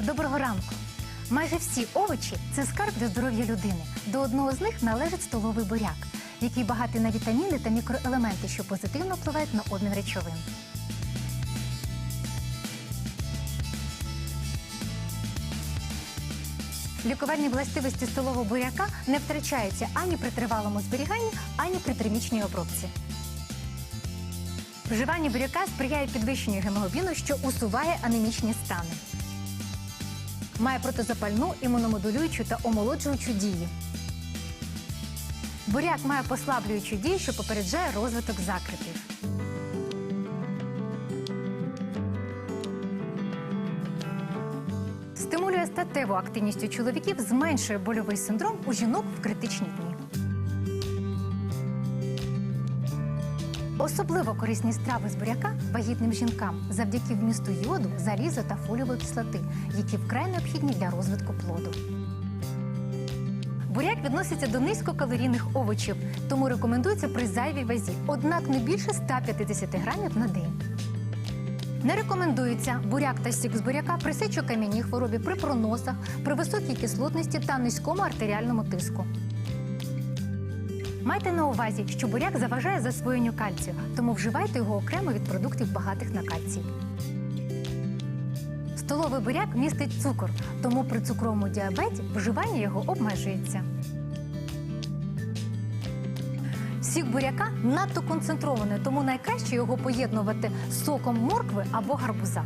Доброго ранку! Майже всі овочі це скарб для здоров'я людини. До одного з них належить столовий буряк, який багатий на вітаміни та мікроелементи, що позитивно впливають на обмін речовин. Лікувальні властивості столового буряка не втрачаються ані при тривалому зберіганні, ані при термічній обробці. Вживання буряка сприяє підвищенню гемоглобіну, що усуває анемічні стани. Має протизапальну, імуномодулюючу та омолоджуючу дії. Буряк має послаблюючу дію, що попереджає розвиток закритів. Стимулює статеву активність у чоловіків, зменшує больовий синдром у жінок в критичні дні. Особливо корисні страви з буряка вагітним жінкам завдяки вмісту йоду, заліза та фолієвої кислоти, які вкрай необхідні для розвитку плоду. Буряк відноситься до низькокалорійних овочів, тому рекомендується при зайвій вазі, однак не більше 150 грамів на день. Не рекомендується буряк та сік з буряка при сечокам'яній хворобі, при проносах, при високій кислотності та низькому артеріальному тиску. Майте на увазі, що буряк заважає засвоєнню кальцію, тому вживайте його окремо від продуктів багатих на кальцій. Столовий буряк містить цукор, тому при цукровому діабеті вживання його обмежується. Сік буряка надто концентрований, тому найкраще його поєднувати з соком моркви або гарбуза.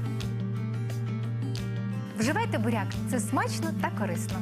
Вживайте буряк це смачно та корисно.